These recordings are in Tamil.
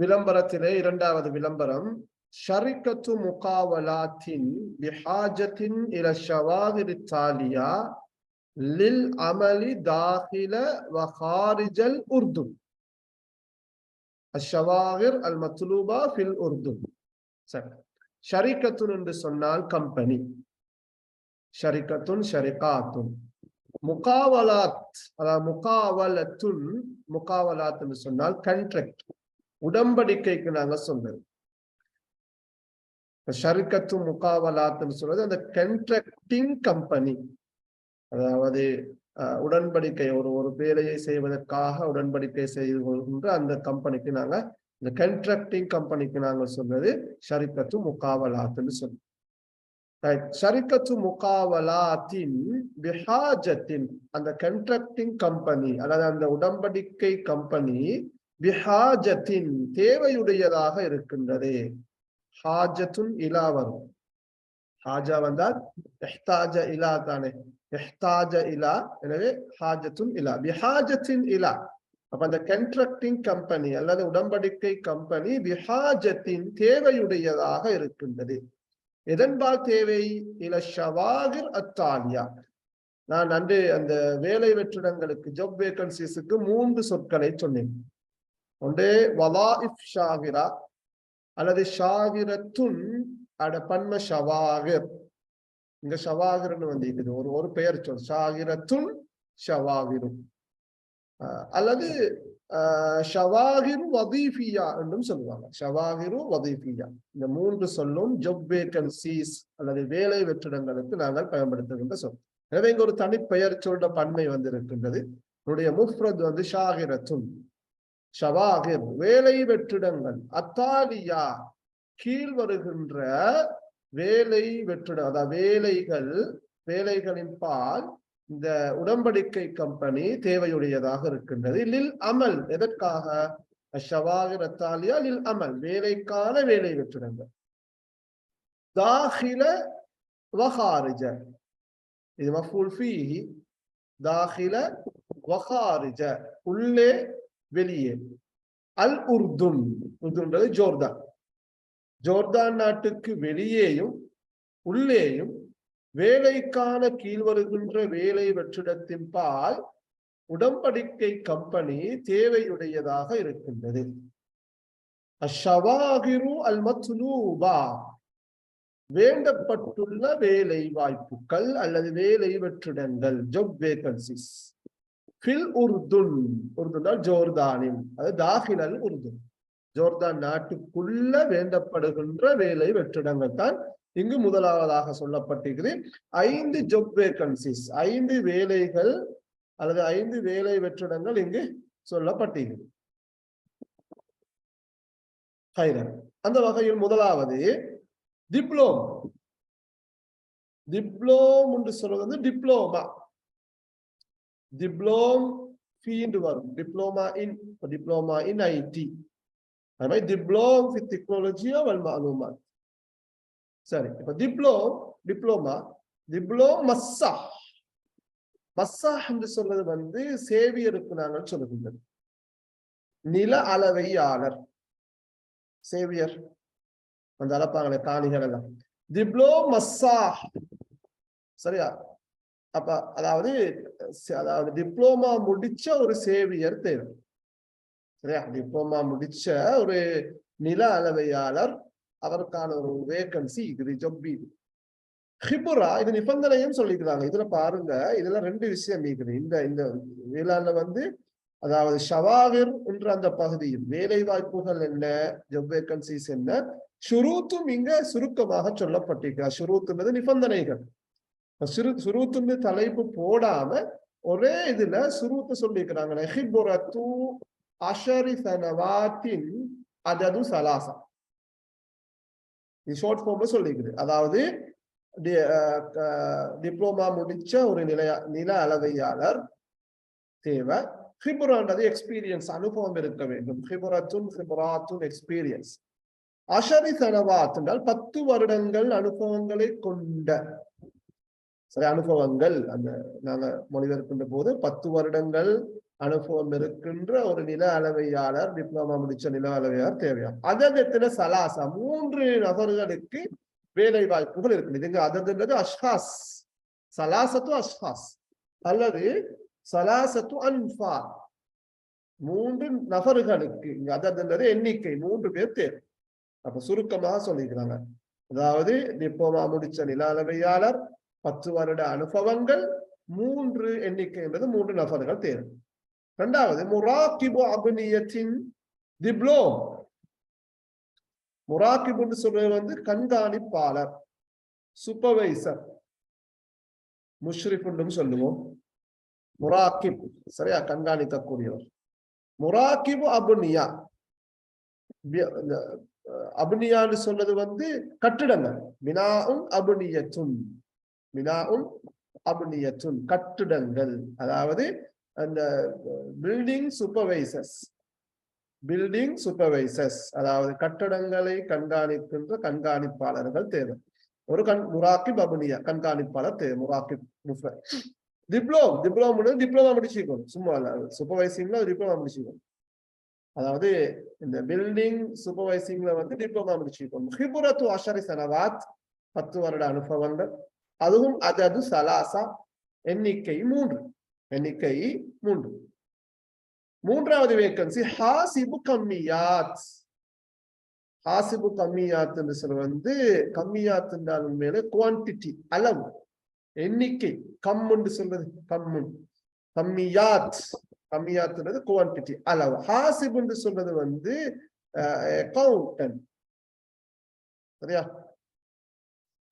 விளம்பரத்திலே இரண்டாவது விளம்பரம் ஷரிக்கத்து முகாவலாத்தின் பிஹாஜத்தின் இல ஷவாதிரி தாலியா லில் அமலி தாஹில வஹாரிஜல் உர்துன். அஷவாகிர் அல் மத்லூபா ஃபில் உர்துன். சரி. ஷரிக்கத்துன் என்று சொன்னால் கம்பெனி. ஷரிக்கத்துன் ஷரிகாத்துன். முகாவலாத் அதாவது முகாவலத்துன் முகாவலாத் என்று சொன்னால் கண்ட்ராக்ட் உடம்படிக்கைக்கு நாங்க சொன்னது. ஷர்கத்து முகாவலாத்துன்னு சொல்றது அந்த கண்ட்ராக்டிங் கம்பெனி. அதாவது உடன்படிக்கை ஒரு ஒரு வேலையை செய்வதற்காக உடன்படிக்கை செய்து கொள்கின்ற அந்த கம்பெனிக்கு நாங்க இந்த கண்ட்ராக்டிங் கம்பெனிக்கு நாங்கள் சொன்னது ஷரிக்கத்து முகாவலாத்துன்னு சொன்னோம் ஷரிக்கத்து முகாவலாத்தின் விஹாஜத்தின் அந்த கண்ட்ராக்டிங் கம்பெனி அதாவது அந்த உடன்படிக்கை கம்பெனி விஹாஜத்தின் தேவையுடையதாக இருக்கின்றது. ஹாஜத்துன் இலா வரும். ஹாஜா வந்தால் எஹ்தாஜ இலா தானே. எஹ்தாஜ இலா எனவே ஹாஜத்துன் இலா. விஹாஜத்தின் இலா. அப்ப அந்த கண்ட்ராக்டிங் கம்பெனி அல்லது உடன்படிக்கை கம்பெனி விஹாஜத்தின் தேவையுடையதாக இருக்கின்றது. எதன்பால் தேவை? இல ஷவாகிர் அத்தாலியா நான் அன்று அந்த வேலை வெற்றிடங்களுக்கு ஜப் வேகன்சிஸுக்கு மூன்று சொற்களை சொன்னேன். வவா இஃப் ஷாகிரா அல்லது ஷாகிரத்துன் அட பன்ம ஷவாகிர். இங்க ஷவாகிர்னு வந்து இருக்குது. ஒரு ஒரு பெயர் சொல். ஷாகிரத்துன் ஷவாகிரும் அல்லது ஷவாகிரு வதீஃபியா என்றும் சொல்லுவாங்க. ஷவாகிரு வதீஃபியா. இந்த மூன்று சொல்லும் ஜப் வேகன்சிஸ் அல்லது வேலை வெற்றிடங்களுக்கு நாங்கள் பயன்படுத்துகின்ற சொல். எனவே இங்க ஒரு தனிப்பெயர் சொல்ற பன்மை வந்து இருக்கின்றது என்னுடைய முஃப்ரத் வந்து ஷாகிரத்துன். ஷவாகிர் வேலை வெற்றிடங்கள். அத்தாலியா கீழ் வருகின்ற வேலை வெற்றிடம் அதாவது வேலைகள் வேலைகளின் பால் இந்த உடம்படிக்கை கம்பெனி தேவையுடையதாக இருக்கின்றது. லில் அமல் எதற்காக? ஷவாகிர் அத்தாலியா லில் அமல் வேலைக்கான வேலை வெற்றிடங்கள். தாஹில வஹாரிஜ இது மஃபூல் ஃபீஹி. தாஹில வஹாரிஜ உள்ளே வெளியே. அல் உர்துன் உர்துன்றது ஜோர்தான். ஜோர்தான் நாட்டுக்கு வெளியேயும் உள்ளேயும் வேலைக்கான கீழ் வருகின்ற வேலை வெற்றிடத்தின் பால் உடம்படிக்கை கம்பெனி தேவையுடையதாக இருக்கின்றது. அஷவாகிரு அல் மத்லூபா வேண்டப்பட்டுள்ள வேலை வாய்ப்புகள் அல்லது வேலை வெற்றிடங்கள் ஜொப் வேகன்சிஸ் ஃபில் உருதுன் உருதுன்னா ஜோர்தானின் அது தாகிலல் உருதுன் ஜோர்தான் நாட்டுக்குள்ள வேண்டப்படுகின்ற வேலை வெற்றிடங்கள் தான் இங்கு முதலாவதாக சொல்லப்பட்டிருக்குது ஐந்து ஜொப் வேகன்சிஸ் ஐந்து வேலைகள் அல்லது ஐந்து வேலை வெற்றிடங்கள் இங்கு சொல்லப்பட்டிருக்கிறது அந்த வகையில் முதலாவது டிப்ளோம் டிப்ளோம் என்று சொல்வது வந்து டிப்ளோமா டிப்ளோம் ஃபீண்டு வரும். Diploma in diploma in IT அது மாதிரி டிப்ளோம் வித் டெக்னாலஜியா வல் மாலூமாத் சரி இப்போ டிப்ளோம் டிப்ளோமா டிப்ளோம் மஸ்ஸா மஸ்ஸா என்று சொல்றது வந்து சேவியருக்கு நாங்கள் சொல்லுகின்றது நில அளவையாளர். சேவியர். அந்த அளப்பாங்களே காணிகள் எல்லாம் டிப்ளோ மஸ்ஸா சரியா? அப்ப அதாவது அதாவது டிப்ளோமா முடிச்ச ஒரு சேவியர் தேவை. சரியா? டிப்ளோமா முடிச்ச ஒரு நில அளவையாளர் அதற்கான ஒரு வேகன்சி இது ஜொப்பி ஹிபுரா இது நிபந்தனையும் சொல்லிக்கிறாங்க. இதுல பாருங்க இதுல ரெண்டு விஷயம் இருக்குது. இந்த இந்த வேளாண்ல வந்து அதாவது ஷவாவிர் என்ற அந்த பகுதியில் வேலை வாய்ப்புகள் என்ன ஜப் வேகன்சிஸ் என்ன சுருத்தும் இங்க சுருக்கமாக சொல்லப்பட்டிருக்கிறார் சுருத்துன்றது நிபந்தனைகள். சுரு சுருத்துன்னு தலைப்பு போடாம ஒரே இதுல சுருத்து சொல்லியிருக்கிறாங்க ஹிபுரத்து அஷரி சனவாத்தின் அதது சலாசா இது ஷார்ட் ஃபார்ம்ல சொல்லிக்குது. அதாவது டிப்ளோமா முடிச்ச ஒரு நிலைய நில அளவையாளர் தேவை. ஹிபுரான்றது எக்ஸ்பீரியன்ஸ் அனுபவம் இருக்க வேண்டும். ஹிபுரத்துன் ஹிபுராத்துன் எக்ஸ்பீரியன்ஸ் அஷரி சனவாத் என்றால் பத்து வருடங்கள் அனுபவங்களை கொண்ட சரி அனுபவங்கள் அந்த நாங்க மொழிபெயர்க்கின்ற போது பத்து வருடங்கள் அனுபவம் இருக்கின்ற ஒரு நில அளவையாளர் டிப்ளமா முடிச்ச நில அளவையாளர் தேவையா அதகத்துல சலாசா மூன்று நபர்களுக்கு வேலை வாய்ப்புகள் இருக்குது. இதுங்க அததுன்றது அஷ்ஹாஸ். சலாசத்து அஷ்ஹாஸ். அல்லது சலாசத்து அன்ஃபா. மூன்று நபர்களுக்கு இங்க அததுன்றது எண்ணிக்கை மூன்று பேர் தேவை. அப்ப சுருக்கமாக சொல்லிக்கிறாங்க அதாவது டிப்ளமா முடிச்ச நில அளவையாளர் பத்து வருட அனுபவங்கள் மூன்று எண்ணிக்கை என்பது மூன்று நபர்கள் தேர்வு. இரண்டாவது முராக்கிபு அபினியத்தின் டிப்ளோம் முராக்கிபுன்னு சொல்றது வந்து கண்காணிப்பாளர் சூப்பர்வைசர் முஷ்ரிஃபுன்னு சொல்லுவோம். முராக்கிப் சரியா? கண்காணிக்கக்கூடியவர். முராக்கிபு அபுனியா அபுனியான்னு சொன்னது வந்து கட்டிடங்கள். வினாவும் அபுனியத்தும் மினாவும் அபுனியத்துன் கட்டிடங்கள். அதாவது அந்த பில்டிங் சூப்பர்வைசர்ஸ் பில்டிங் சூப்பர்வைசர்ஸ் அதாவது கட்டடங்களை கண்காணிக்கின்ற கண்காணிப்பாளர்கள் தேவை. ஒரு கண் முராக்கிப் அபுனியா கண்காணிப்பாளர் தேவை முராக்கிப் முஃபர் டிப்ளோம் டிப்ளோம் டிப்ளமா முடிச்சுக்கணும் சும்மா இல்ல சூப்பர்வைசிங்ல டிப்ளமா முடிச்சுக்கணும் அதாவது இந்த பில்டிங் சூப்பர்வைசிங்ல வந்து டிப்ளமா முடிச்சுக்கணும் ஹிபுரத்து அஷரி சனவாத் பத்து வருட அனுபவங்கள். அதுவும் அது அது சலாசா எண்ணிக்கை மூன்று எண்ணிக்கை மூன்று. மூன்றாவது வேக்கன்சி ஹாசிபு கம்மியாத். ஹாசிபு கம்மியாத் என்று சொல்ல வந்து கம்மியாத் என்றாலும் மேல குவான்டிட்டி அளவு எண்ணிக்கை கம்முன்னு சொல்றது கம்முன் கம்மியாத் கம்மியாத்துன்றது குவான்டிட்டி அளவு. ஹாசிபுன்னு சொல்றது வந்து அக்கௌண்டன் சரியா?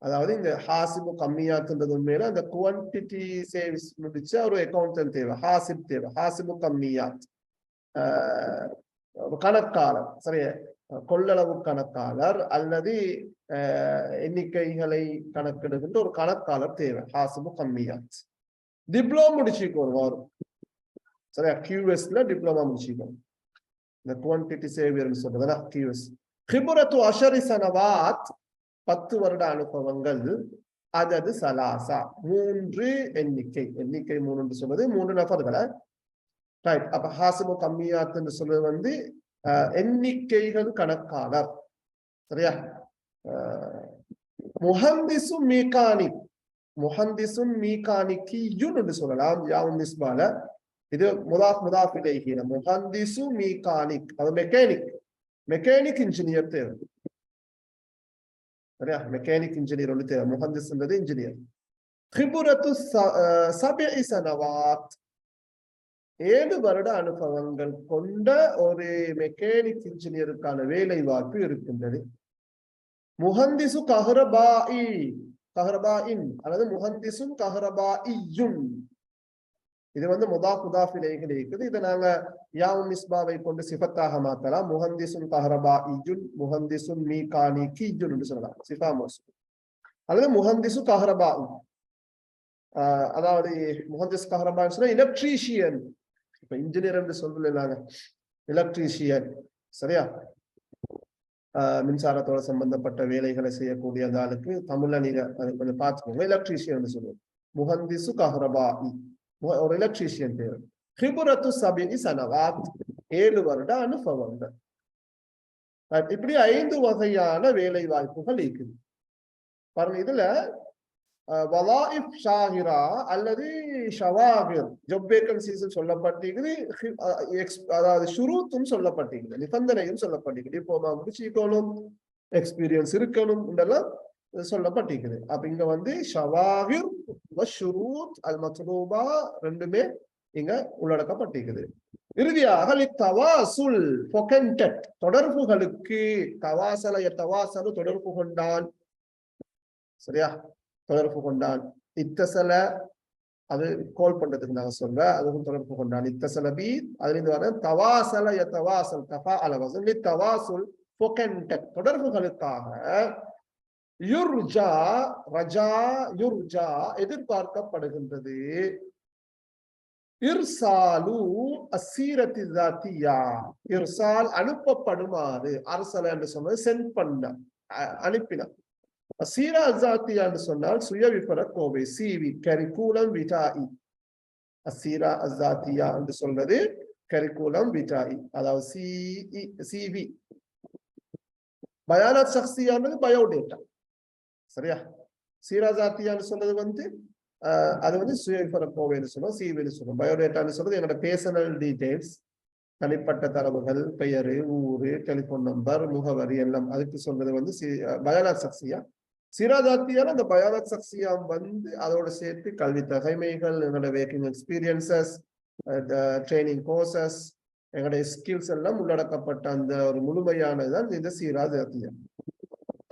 அதாவது இந்த ஹாசிபு கம்மியாக்குன்றது உண்மையில அந்த குவான்டிட்டி சேவிஸ் முடிச்ச ஒரு அக்கௌண்டன்ட் தேவை ஹாசிப் தேவை ஹாசிபு கம்மியாத். கணக்காளர் சரியா கொள்ளளவு கணக்காளர் அல்லது எண்ணிக்கைகளை கணக்கெடுக்கின்ற ஒரு கணக்காளர் தேவை ஹாசிபு கம்மியாத். டிப்ளோமா முடிச்சுக்கணும் வரும். சரியா? கியூஎஸ்ல டிப்ளமா முடிச்சுக்கணும் இந்த குவான்டிட்டி சேவியர்னு சொல்றதுனா கியூஎஸ் ஹிபுரத்து அஷரி சனவாத் பத்து வருட அனுபவங்கள் அதது சலாசா. மூன்று எண்ணிக்கை எண்ணிக்கை மூன்று சொல்றது மூன்று நபர்களை. ரைட் அப்ப ஹாசிபு கம்மியாத்துன்னு சொல்வது வந்து எண்ணிக்கைகள் கணக்காளர். சரியா? முஹந்திசும் மீகானிக் முஹந்திசும் மீகானிக்கியுன் என்று சொல்லலாம். யாவும் நிஸ்பால இது முதாஃப் முதாஃப் இலைஹின முஹந்திசு மீகானிக் அது மெக்கானிக் மெக்கானிக் இன்ஜினியர் தேவை சரியா? மெக்கானிக் இன்ஜினியர் ஒன்று தேவை. முஹந்திஸ்ன்றது இன்ஜினியர் ஹிபுரத்து சபை சனவாத். ஏழு வருட அனுபவங்கள் கொண்ட ஒரு மெக்கானிக் இன்ஜினியருக்கான வேலை வாய்ப்பு இருக்கின்றது. முகந்திசு கஹரபாஇ. கஹரபாஇன். அல்லது முஹந்திசும் கஹரபாஇயுன். இது வந்து முதாஃப் புதாஃபிலேகள் இருக்குது இதை நாங்க யாவும் மிஸ்பாவை கொண்டு சிஃபத்தாக மாத்தலாம். முஹந்திசும் தஹரபா இஜுன் முஹந்திசும் மீ காணி கீஜுன் சொல்லலாம். சிஃபா மோசு அல்லது முஹந்திசு கஹரபா அதாவது முஹந்திஸ் கஹரபான்னு சொன்னா எலக்ட்ரீஷியன் இப்ப இன்ஜினியர் என்று சொல்லலாங்க எலக்ட்ரீஷியன் சரியா? மின்சாரத்தோட சம்பந்தப்பட்ட வேலைகளை செய்யக்கூடிய அந்த ஆளுக்கு தமிழ்ல நீங்க அது கொஞ்சம் பார்த்துக்கோங்க. எலக்ட்ரீஷியன் சொல்லுவோம். முஹந்திசு கஹரபா ஒரு எலக்ட்ரீஷியன் பேர் ஹிபுரத்து சபினி சனவாத் ஏழு வருட அனுபவங்கள் இப்படி ஐந்து வகையான வேலை வாய்ப்புகள் இருக்குது பாருங்க இதுல வலாயிப் ஷாகிரா அல்லது ஷவாகிர் ஜப் வேகன்சிஸ் சொல்லப்பட்டிருக்குது அதாவது ஷுரூத்தும் சொல்லப்பட்டிருக்குது நிபந்தனையும் சொல்லப்பட்டிருக்குது டிப்ளமா முடிச்சுக்கணும் எக்ஸ்பீரியன்ஸ் இருக்கணும் இதெல்லாம் சொல்லப்பட்டிருக்குது. அப்ப இங்க வந்து ஷவாகிர் ஷுரூத் அல் மத்லூபா ரெண்டுமே இங்க உள்ளடக்கப்பட்டிருக்குது. இறுதியாக தவாசுல் தொடர்புகளுக்கு தவாசல தவாசலு தொடர்பு கொண்டான். சரியா? தொடர்பு கொண்டான். இத்தசல அது கோல் பண்றதுக்கு நாங்க சொல்ல அதுவும் தொடர்பு கொண்டான். இத்தசல பி அதுலேருந்து வர தவாசல தவாசல் தபா அலவசல் தவாசுல் தொடர்புகளுக்காக யுர்ஜா ரஜா யுர்ஜா எதிர்பார்க்கப்படுகின்றது. இர்சாலு அசீரத்தி தாத்தியா இர்சால் அனுப்பப்படுமாறு அரசல என்று சொன்னது சென்ட் பண்ண அனுப்பின அசீரா அசாத்தியா என்று சொன்னால் சுய விபர கோவை சிவி கரிகூலம் விடாஇ அசீரா அசாத்தியா என்று சொல்றது கரிகூலம் விட்டாயி அதாவது சிஇ சிவி. பயானாத் சக்சியானது பயோடேட்டா. சரியா? சீராஜாத்தியான்னு சொன்னது வந்து? ஆஹ் அது வந்து சுயவிபர கோவைன்னு சொல்லுவோம் சிவின்னு சொல்லுவோம். பயோடேட்டான்னு சொல்றது என்னோட பேர்சனல் டீடைல்ஸ் தனிப்பட்ட தரவுகள் பெயரு ஊரு டெலிஃபோன் நம்பர் முகவரி எல்லாம். அதுக்கு சொல்றது வந்து பயானாத் சக்சியா சிராஜாத்தியால அந்த பயாலஜ் சக்சியாம் வந்து அதோட சேர்த்து கல்வி தகைமைகள் எங்களோட வேக்கிங் எக்ஸ்பீரியன்சஸ் ட்ரைனிங் கோர்சஸ் எங்களுடைய ஸ்கில்ஸ் எல்லாம் உள்ளடக்கப்பட்ட அந்த ஒரு முழுமையானதுதான் இந்த சீராஜாத்தியம்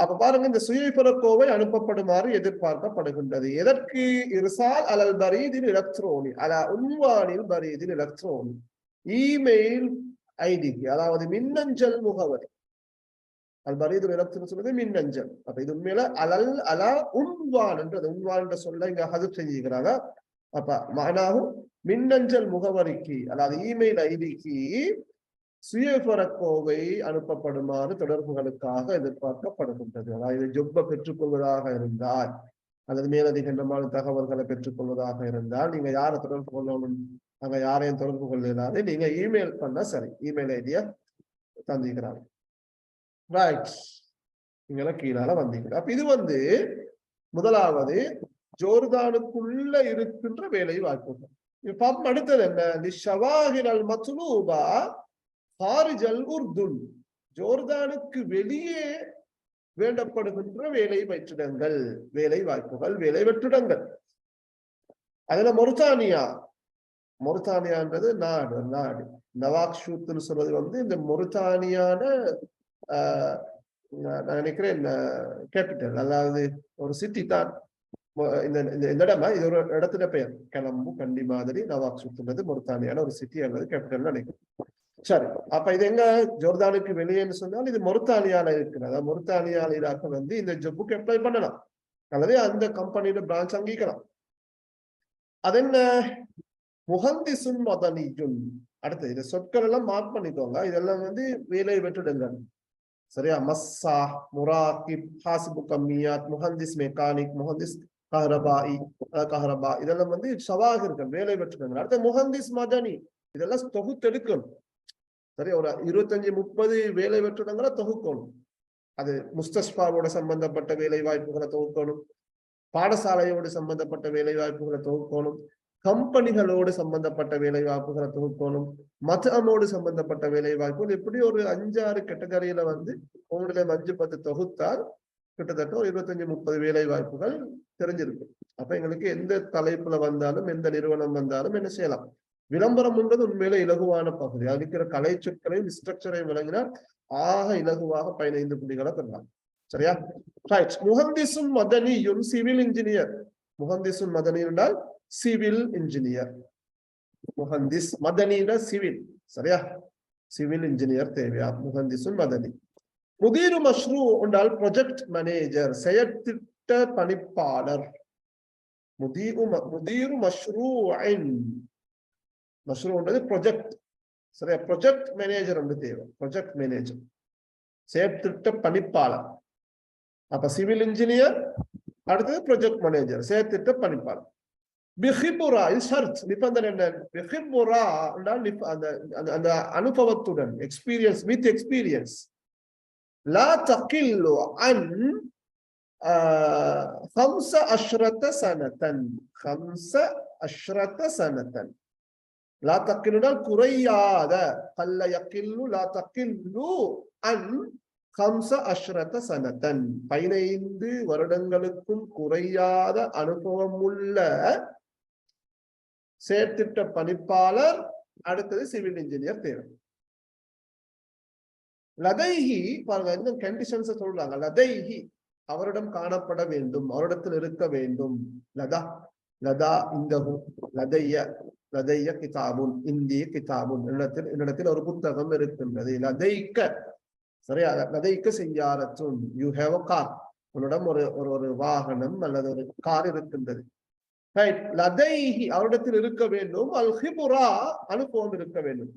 அப்ப பாருங்க இந்த சுயவிபரக்கோவை அனுப்பப்படுமாறு எதிர்பார்க்கப்படுகின்றது. எதற்கு? இருசால் அலல் பரீதில் எலக்ட்ரோனி அலா உன்வானில் பரீதில் எலக்ட்ரோனி இமெயில் ஐடிக்கு அதாவது மின்னஞ்சல் முகவரி. அல் பரீது எலக்ட்ரோன் சொல்றது மின்னஞ்சல். அப்ப இது உண்மையில அலல் அலா உன்வான் என்றது. உன்வான் என்ற சொல்ல இங்க ஹது செஞ்சுக்கிறாங்க அப்ப மானாகும் மின்னஞ்சல் முகவரிக்கு அதாவது இமெயில் ஐடிக்கு சுயபரக்கோவை அனுப்பப்படுமாறு தொடர்புகளுக்காக எதிர்பார்க்கப்படுகின்றது. அதாவது ஜொப்பை பெற்றுக்கொள்வதாக இருந்தால் அல்லது மேலதிகமான தகவல்களை பெற்றுக்கொள்வதாக இருந்தால் நீங்க யாரை தொடர்பு கொள்ளணும் அங்க யாரையும் தொடர்பு கொள்ளாது நீங்க இமெயில் பண்ணா சரி. இமெயில் ஐடிய தந்திக்கிறாங்க ரைட் நீங்களாம் கீழால வந்தீங்க அப்ப இது வந்து முதலாவது ஜோர்தானுக்குள்ள இருக்கின்ற வேலை வாய்ப்புகள். இப்ப அடுத்தது என்ன? ஷவாஹிரல் மத்லூபா ஹாரிஜல் உர்துன் ஜோர்தானுக்கு வெளியே வேண்டப்படுகின்ற வேலை வெற்றிடங்கள் வேலை வாய்ப்புகள் வேலை வெற்றிடங்கள். அதுல மொரித்தானியா மொரித்தானியான்றது நாடு நாடு. நவாக் ஷூத்னு சொல்றது வந்து இந்த மொரித்தானியான ஆஹ் நான் நினைக்கிறேன் கேபிட்டல் அதாவது ஒரு சிட்டி தான். இந்த இந்த இடமா இது ஒரு இடத்துல பெயர். கிளம்பு கண்டி மாதிரி நவாக் சுத்துனது மொரித்தானியான ஒரு சிட்டி அல்லது கேபிட்டல் நினைக்கிறேன். சரி அப்ப இது எங்க ஜோர்தானுக்கு வெளியேன்னு சொன்னால் இது மொருத்தாலியால இருக்குது அதாவது வந்து இந்த ஜப்புக்கு அப்ளை பண்ணலாம். அல்லது அந்த கம்பெனியோட பிரான்ச் அங்கீகரம் அது என்ன? முகந்திசுன் மதனியும் அடுத்து இந்த சொற்கள் எல்லாம் மார்க் பண்ணிக்கோங்க. இதெல்லாம் வந்து வேலை பெற்றுடுங்க சரியா? மஸ்ஸா முராக்கிப் ஹாசிபு கம்மியாத் முஹந்திஸ் மெக்கானிக் முஹந்திஸ் கஹரபாயி கஹரபா. இதெல்லாம் வந்து சவாகர்கள் வேலை வெற்றிடங்கள் அடுத்து முஹந்திஸ் மதனி. இதெல்லாம் தொகுத்தெடுக்கணும் சரி ஒரு இருபத்தஞ்சு முப்பது வேலை வெற்றிடங்களை தொகுக்கணும். அது முஸ்தஸ்பாவோட சம்பந்தப்பட்ட வேலை வாய்ப்புகளை தொகுக்கணும். பாடசாலையோடு சம்பந்தப்பட்ட வேலை வாய்ப்புகளை தொகுக்கணும். கம்பெனிகளோடு சம்பந்தப்பட்ட வேலை வாய்ப்புகளை தொகுக்கணும். மதமோடு சம்பந்தப்பட்ட வேலை வாய்ப்புகள். எப்படி ஒரு அஞ்சாறு கேட்டகரியில வந்து உங்களுடைய அஞ்சு பத்து தொகுத்தால் கிட்டத்தட்ட ஒரு இருபத்தஞ்சு முப்பது வேலை வாய்ப்புகள் தெரிஞ்சிருக்கு அப்ப எங்களுக்கு எந்த தலைப்புல வந்தாலும் எந்த நிறுவனம் வந்தாலும் என்ன செய்யலாம்? விளம்பரம் என்பது உண்மையில இலகுவான பகுதி. அது இருக்கிற கலை சொற்களையும் ஸ்ட்ரக்சரையும் விளங்கினால் ஆக இலகுவாக பதினைந்து புள்ளிகளை பெறலாம். சரியா? ரைட் முகந்திசும் மதனியும் சிவில் இன்ஜினியர் முகந்திசும் மதனி என்றால் சிவில் இன்ஜினியர் முகந்திஸ் மதனியிட சிவில் சரியா? சிவில் இன்ஜினியர் தேவையா? முகந்திசும் மதனி. முதிரு மஷ்ரூ என்றால் ப்ரொஜெக்ட் மேனேஜர் செயற்திட்ட பணிப்பாளர். முதிரு முதீரு மஷ்ரூ మష్రూ ఉండదు ప్రొజెక్ట్ సరే ప్రొజెక్ట్ మేనేజర్ ఉండి தேவை. ప్రొజెక్ట్ మేనేజర్ செயற்திட்ட பணிப்பாளர். அப்ப சிவில் இன்ஜினியர் அடுத்தது ப்ரொஜெக்ட் மேனேஜர் செயற்திட்ட பணிப்பாளர். பிஹிபுரா சர்ச் நிபந்தனை என்ன? பிஹிபுரா அந்த அந்த அனுபவத்துடன் எக்ஸ்பீரியன்ஸ் வித் எக்ஸ்பீரியன்ஸ் லா தக்கில்லு அன் ஹம்ச அஷ்ரத சனதன் ஹம்ச அஷ்ரத சனதன் லா தக்கிலுடன் குறையாத கல்ல யக்கில்லு லா தக்கில்லு அன் ஹம்ச அஷ்ரத சனதன் பதினைந்து வருடங்களுக்கும் குறையாத அனுபவம் உள்ள செயற்திட்ட பணிப்பாளர் அடுத்தது சிவில் இன்ஜினியர் தேவை லதைஹி பாருங்க இன்னும் கண்டிஷன்ஸ் சொல்றாங்க லதைஹி அவரிடம் காணப்பட வேண்டும் அவரிடத்தில் இருக்க வேண்டும் லதா லதா இந்த லதைய லதைய கிதாபுன் இந்திய கிதாபுன். என்னிடத்தில் என்னிடத்தில் ஒரு புத்தகம் இருக்கின்றது. லதைக்க சரியா? லதைக்க செஞ்சாரத்தும் யூ ஹேவ் அ கார் உன்னிடம் ஒரு ஒரு ஒரு வாகனம் அல்லது ஒரு கார் இருக்கின்றது. ரைட் லதைஹி அவரிடத்தில் இருக்க வேண்டும். அல் ஹிபுரா அனுபவம் இருக்க வேண்டும்.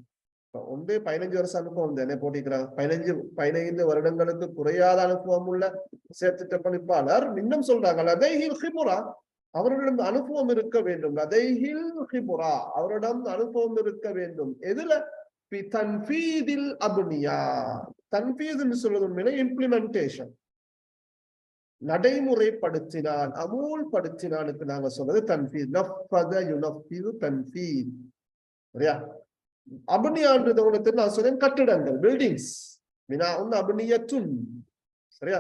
வந்து பதினஞ்சு வருஷம் அனுபவம் தானே போட்டிக்கிறாங்க பதினஞ்சு பதினைந்து வருடங்களுக்கு குறையாத அனுபவம் உள்ள. சேர்த்துட்ட பணிப்பாளர் இன்னும் சொல்றாங்க லதைஹில் ஹிபுரா அவர்களிடம் அனுபவம் இருக்க வேண்டும். லதைஹில் ஹிபுரா அவரிடம் அனுபவம் இருக்க வேண்டும். எதுல? பி தன்ஃபீதில் அபுனியா. தன்ஃபீதுன்னு சொல்றது உண்மையில இம்ப்ளிமெண்டேஷன் நடைமுறைப்படுத்தினான் அமூல்படுத்தினானுக்கு நாங்க சொல்றது தன்ஃபீத். நஃபத யுனஃபீது தன்ஃபீத். சரியா? அபுனியான்றது உங்களுக்கு நான் சொல்றேன் கட்டிடங்கள் பில்டிங்ஸ் வினா ஒன்னு அபுனியத்துன். சரியா?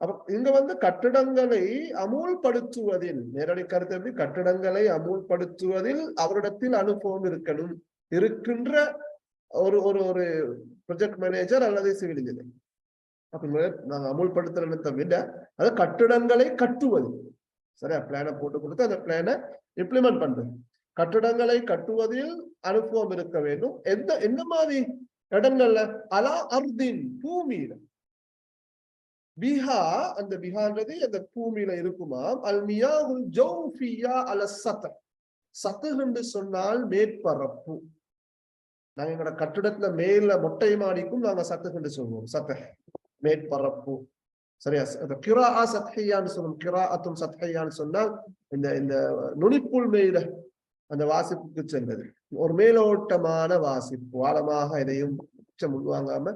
அப்ப இங்க வந்து கட்டிடங்களை அமூல்படுத்துவதில் நேரடி கருத்து எப்படி? கட்டிடங்களை அமூல்படுத்துவதில் அவரிடத்தில் அனுபவம் இருக்கணும். இருக்கின்ற ஒரு ஒரு ஒரு ப்ரொஜெக்ட் மேனேஜர் அல்லது சிவில் இன்ஜினியர் அப்ப நாங்க அமுல்படுத்துறதை விட அது கட்டிடங்களை கட்டுவது. சரியா? பிளானை போட்டு கொடுத்து அந்த பிளானை இம்ப்ளிமெண்ட் பண்றது. கட்டிடங்களை கட்டுவதில் அனுபவம் இருக்க வேண்டும். எந்த எந்த மாதிரி இடங்கள்ல? அலா அர்தின் பூமியில பிஹா அந்த பிஹான்றது அந்த பூமியில இருக்குமாம். அல்மியாவுல் ஜௌஃபியா அல சத்த சத்துன்னு சொன்னால் மேற்பரப்பு. நாங்க எங்களோட கட்டிடத்துல மேல மொட்டை மாடிக்கும் நாங்க சத்துன்னு சொல்லுவோம் சத்த மேற்பரப்பு. சரியா? அந்த ஆ சத்ஹையான்னு சொல்லுவோம் கிரா அத்தும் சத்ஹையான்னு சொன்னால் இந்த இந்த நுனிப்புள் மேல அந்த வாசிப்புக்கு சென்றது. ஒரு மேலோட்டமான வாசிப்பு. ஆழமாக எதையும் உச்சம் உள்வாங்காம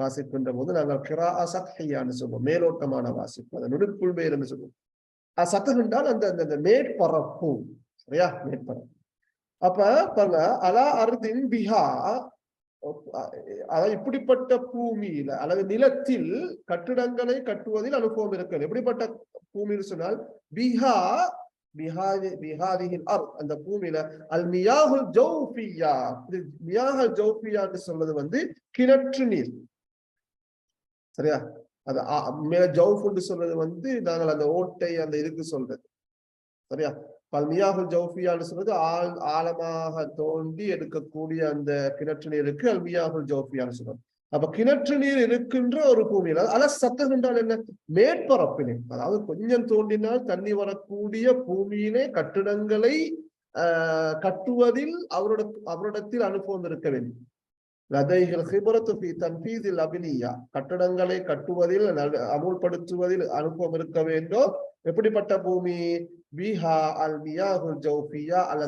வாசிக்கின்ற போது நாங்கள் கிரா சத்ஹியான்னு சொல்லுவோம் மேலோட்டமான வாசிப்பு. அதை நுனிப்புள் மேல்னு சொல்லுவோம் சத்தம் என்றால் அந்த அந்த மேற்பரப்பு. சரியா? மேற்பரப்பு. அப்ப பாருங்க அலா அர்தின் பிஹா. அதாவது இப்படிப்பட்ட பூமியில அல்லது நிலத்தில் கட்டிடங்களை கட்டுவதில் அனுபவம் இருக்கிறது. எப்படிப்பட்ட பூமின்னு சொன்னால் பிஹா அர் அந்த பூமியில அல் மியாஹுல் ஜௌஃபியா. மியாஹல் என்று சொல்வது வந்து கிணற்று நீர். சரியா? அது மேல ஜவுஃப்னு சொல்றது வந்து நாங்கள் அந்த ஓட்டை அந்த இதுக்கு சொல்றது. சரியா? அல்மியாகுல் ஜவுஃபியான்னு சொல்றது ஆழ் ஆழமாக தோண்டி எடுக்கக்கூடிய அந்த கிணற்று நீருக்கு அல்மியாகுல் ஜவுஃபியான்னு சொல்றது. அப்ப கிணற்று நீர் இருக்கின்ற ஒரு பூமியில் அல சத்தம் என்றால் என்ன? மேற்பரப்பிலே அதாவது கொஞ்சம் தோண்டினால் தண்ணி வரக்கூடிய பூமியிலே கட்டிடங்களை கட்டுவதில் அவரோட அவரிடத்தில் அனுபவம் இருக்க வேண்டும். லதைகள் ஹிபரத்து ஃபி தன்பீதில் அபினியா. கட்டடங்களை கட்டுவதில் அமுல்படுத்துவதில் அனுபவம் இருக்க வேண்டும்? எப்படிப்பட்ட பூமி? பீஹா அல் மியாஹுல் ஜௌஃபியா அல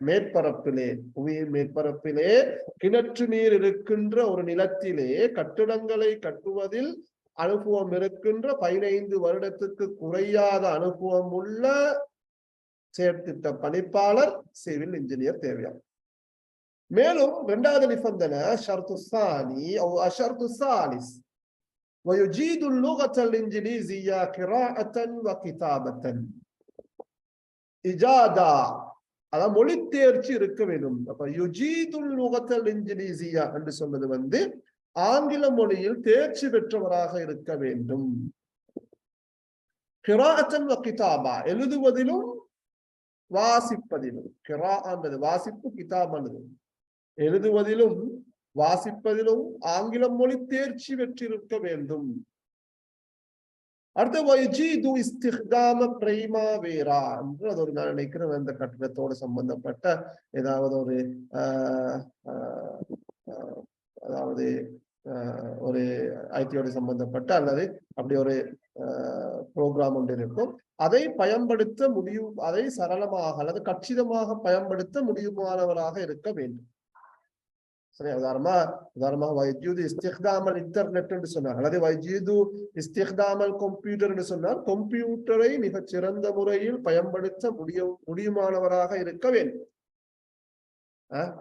மேற்பரப்பிலே புவியின் மேற்பரப்பிலே கிணற்று நீர் இருக்கின்ற ஒரு நிலத்திலே கட்டிடங்களை கட்டுவதில் அனுபவம் இருக்கின்ற பதினைந்து வருடத்துக்கு குறையாத அனுபவம் உள்ள செயற்திட்ட பணிப்பாளர் சிவில் இன்ஜினியர் தேவையாகும் மேலும் இரண்டாவது நிபந்தனை ஷர்து சானி او الشرط الثالث ويجيد اللغة الإنجليزية قراءة وكتابة இஜாதா அதான் மொழி தேர்ச்சி இருக்க வேண்டும் அப்ப யுஜீதுல் லுகத்தல் இன்ஜினீசியா என்று சொன்னது வந்து ஆங்கில மொழியில் தேர்ச்சி பெற்றவராக இருக்க வேண்டும் கிராஅத்தன் கிதாபா எழுதுவதிலும் வாசிப்பதிலும் கிரா என்பது வாசிப்பு கிதாபானது எழுதுவதிலும் வாசிப்பதிலும் ஆங்கில மொழி தேர்ச்சி பெற்றிருக்க வேண்டும். அடுத்த வைஜீது இஸ்திஹ்தாம பிரைமா வேரா என்று அது ஒரு நான் நினைக்கிறேன். அந்த கட்டிடத்தோடு சம்பந்தப்பட்ட ஏதாவது ஒரு அதாவது ஒரு ஐடியோடு சம்பந்தப்பட்ட அல்லது அப்படி ஒரு ப்ரோக்ராம் ஒன்று இருக்கும். அதை பயன்படுத்த முடியும் அதை சரளமாக அல்லது கச்சிதமாக பயன்படுத்த முடியுமானவராக இருக்க வேண்டும். சரி உதாரணமா உதாரணமாக வைஜூது இஸ்திஹ்தாமல் இன்டர்நெட் சொன்னார். அல்லது வைஜூது இஸ்திஹ்தாமல் கம்ப்யூட்டர் என்று சொன்னால் கம்ப்யூட்டரை மிகச் சிறந்த முறையில் பயன்படுத்த முடிய முடியுமானவராக இருக்க வேண்டும்.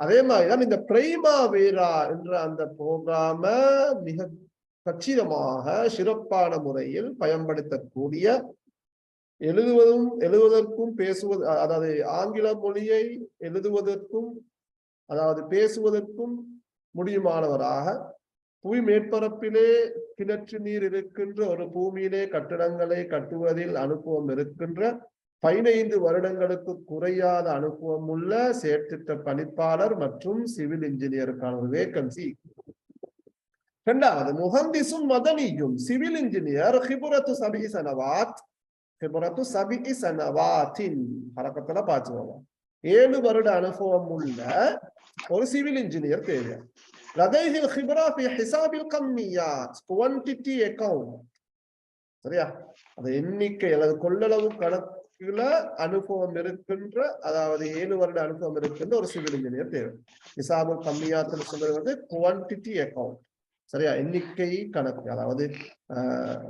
அதே மாதிரிதான் இந்த பிரைமா வேரா என்ற அந்த புரோகிராம மிக கச்சிதமாக சிறப்பான முறையில் பயன்படுத்தக்கூடிய எழுதுவதும் எழுதுவதற்கும் பேசுவது அதாவது ஆங்கில மொழியை எழுதுவதற்கும் அதாவது பேசுவதற்கும் முடியுமானவராக புவி மேற்பரப்பிலே கிணற்று நீர் இருக்கின்ற ஒரு பூமியிலே கட்டிடங்களை கட்டுவதில் அனுபவம் இருக்கின்ற பதினைந்து வருடங்களுக்கு குறையாத அனுபவம் உள்ள செயற்திட்ட பணிப்பாளர் மற்றும் சிவில் இன்ஜினியருக்கான ஒரு வேக்கன்சி இரண்டாவது முகந்திசும் மதனியும் சிவில் இன்ஜினியர் ஹிபுரத்து சபி சனவாத் ஹிபுரத்து சபி சனவாத்தின் பழக்கத்துல பாத்துக்கோங்க ஏழு வருட அனுபவம் உள்ள ஒரு சிவில் இன்ஜினியர் தேவை லதைஹில் ஹிபரா ஃபி ஹிசாபில் கம்மியா குவான்டிட்டி அக்கவுண்ட் சரியா அது எண்ணிக்கை அல்லது கொள்ளளவு கணக்குல அனுபவம் இருக்கின்ற அதாவது ஏழு வருட அனுபவம் இருக்கின்ற ஒரு சிவில் இன்ஜினியர் தேவை நிசாபுல் கம்மியாத்துன்னு சொல்றது வந்து குவான்டிட்டி அக்கவுண்ட் சரியா எண்ணிக்கை கணக்கு அதாவது ஆஹ்,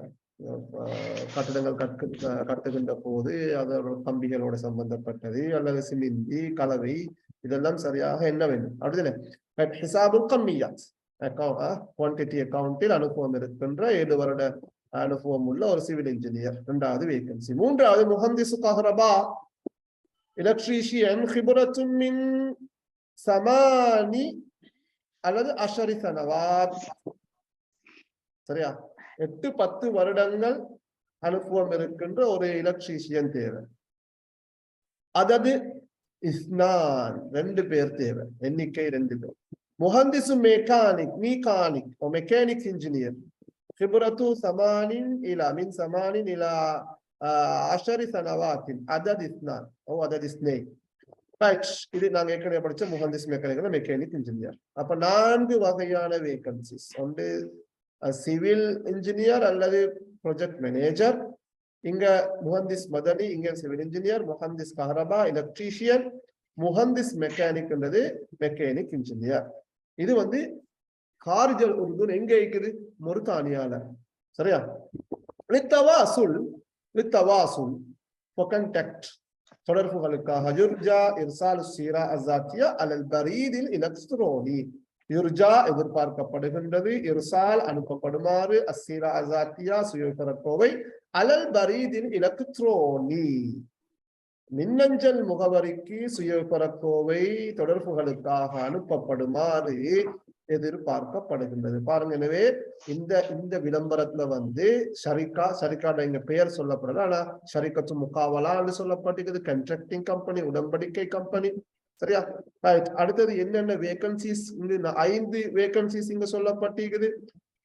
கட்டிடங்கள் கற்கு கட்டுகின்ற போது அதோட கம்பிகளோட சம்பந்தப்பட்டது அல்லது சிமிந்தி கலவை இதெல்லாம் சரியாக என்ன வேண்டும். அப்படிதானே? ஹிசாபு கம்மியா குவான்டிட்டி அக்கௌண்டில் அனுபவம் இருக்கின்ற ஏழு வருட அனுபவம் உள்ள ஒரு சிவில் இன்ஜினியர் இரண்டாவது வேகன்சி மூன்றாவது முஹந்திசு கஹரபா எலக்ட்ரீஷியன் ஹிபுரத்தும் மின் சமானி அல்லது அஷரி சனவாத் சரியா? எட்டு பத்து வருடங்கள் அனுபவம் இருக்கின்ற ஒரு எலக்ட்ரீஷியன் தேவை அதது இஸ்னான் ரெண்டு பேர் தேவை எண்ணிக்கை ரெண்டு பேர் முஹந்திசு mechanic mechanic mechanics engineer خبرته ثمان إلى من ثمان إلى آه، عشر سنوات عدد اثنان أو عدد اثنين Right. இது நாங்க ஏற்கனவே படிச்ச முகந்திஸ் மெக்கானிக்கல் மெக்கானிக் இன்ஜினியர் அப்ப நான்கு வகையான வேகன்சிஸ் ஒன்று சிவில் இன்ஜினியர் அல்லது ப்ரொஜெக்ட் மேனேஜர் இங்க முஹந்திஸ் மதனி இங்க சிவில் இன்ஜினியர் முஹந்திஸ் கஹரபா எலக்ட்ரீஷியன் முஹந்திஸ் மெக்கானிக்ன்றது மெக்கானிக் இன்ஜினியர் இது வந்து கார்ஜல் உருது எங்க இருக்குது மொருத்தானியால. சரியா? லித்தவாசுல் லித்தவாசுல் கண்டக்ட் தொடர்புகளுக்காக ஜுர்ஜா இர்சால் சீரா அசாத்தியா அலல் பரீதில் எலக்ட்ரோனி யுர்ஜா எதிர்பார்க்கப்படுகின்றது. இர்சால் அனுப்பப்படுமாறு அசீரா அசாத்தியா சுயபரக்கோவை அலல் பரீதில் எலக்ட்ரோனி மின்னஞ்சல் முகவரிக்கு சுயபரக்கோவை தொடர்புகளுக்காக அனுப்பப்படுமாறு எதிர்பார்க்கப்படுகின்றது. பாருங்க எனவே இந்த இந்த விளம்பரத்துல வந்து ஷரிகா ஷரிகாட இங்க பெயர் சொல்லப்படுது. ஆனா ஷரிகத்து முகாவலான்னு சொல்லப்பட்டிருக்குது. கண்ட்ராக்டிங் கம்பெனி உடன்படிக்கை கம்பெனி சரியா? ரைட் அடுத்தது என்னென்ன வேகன்சிஸ் இங்கு ஐந்து வேகன்சிஸ் இங்க சொல்லப்பட்டிருக்குது.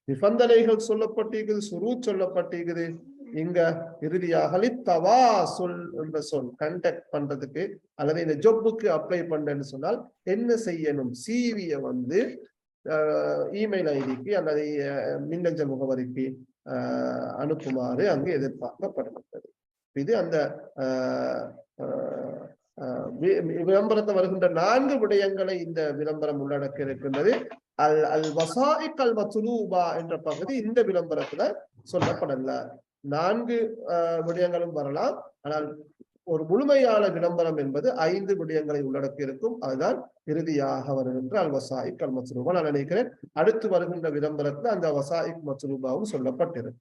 நிபந்தனைகள் சொல்லப்பட்டிருக்குது சுரு சொல்லப்பட்டிருக்குது. இங்க இறுதியாக தவா சொல் என்ற சொல் கண்டக்ட் பண்றதுக்கு அல்லது இந்த ஜொப்புக்கு அப்ளை பண்றேன்னு சொன்னால் என்ன செய்யணும்? சிவிய வந்து இமெயில் ஐடிக்கு அல்லது மின்னஞ்சல் முகவரிக்கு அனுப்புமாறு அங்கு எதிர்பார்க்கப்படுகின்றது இது அந்த விளம்பரத்தை வருகின்ற நான்கு விடயங்களை இந்த விளம்பரம் உள்ளடக்க இருக்கின்றது. அல் அல் வசாயிக் அல் மத்லூபா என்ற பகுதி இந்த விளம்பரத்துல சொல்லப்படல. நான்கு விடயங்களும் வரலாம். ஆனால் ஒரு முழுமையான விளம்பரம் என்பது ஐந்து விடயங்களை உள்ளடக்கி இருக்கும். அதுதான் இறுதியாக வருகின்ற அல் வசாயிக் அல் மசுரூபா நான் நினைக்கிறேன் அடுத்து வருகின்ற விளம்பரத்துல அந்த வசாயிக் மசுரூபாவும் சொல்லப்பட்டிருக்கு.